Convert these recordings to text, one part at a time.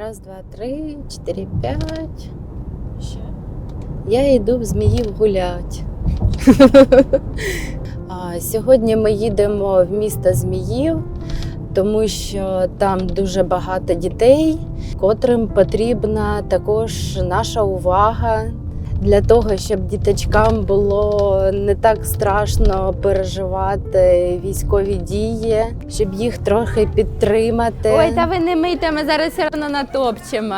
Раз, два, три, чотири, п'ять. Ще. Я йду в Зміїв гулять. Сьогодні ми їдемо в місто Зміїв, тому що там дуже багато дітей, котрим потрібна також наша увага для того, щоб діточкам було не так страшно переживати військові дії, щоб їх трохи підтримати. Ой, та ви не мийте, ми зараз все одно натопчемо.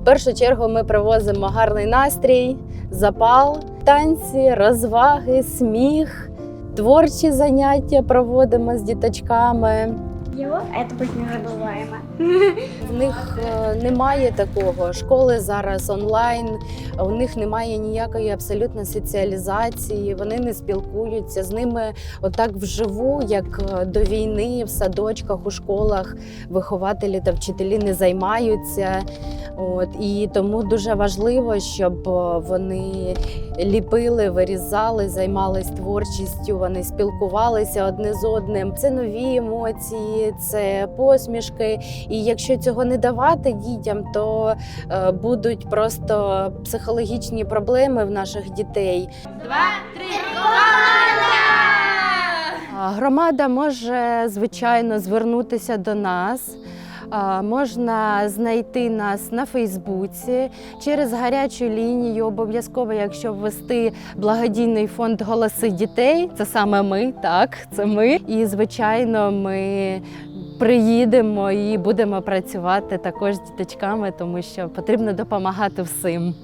В першу чергу ми привозимо гарний настрій, запал, танці, розваги, сміх, творчі заняття проводимо з діточками. Его это будет незабываемо. В них е, немає такого. Школи зараз онлайн, у них немає ніякої абсолютно соціалізації. Вони не спілкуються з ними отак вживу, як е, до війни в садочках, у школах вихователі та вчителі не займаються. От і тому дуже важливо, щоб е, вони ліпили, вирізали, займались творчістю. Вони спілкувалися одне з одним. Це нові емоції, це посмішки. І якщо цього не давати дітям, то е, будуть просто психологічні проблеми в наших дітей. Два, три, А, Громада може звичайно звернутися до нас. Можна знайти нас на Фейсбуці через гарячу лінію. Обов'язково, якщо ввести благодійний фонд Голоси дітей, це саме ми, так, це ми. І звичайно, ми приїдемо і будемо працювати також з діточками, тому що потрібно допомагати всім.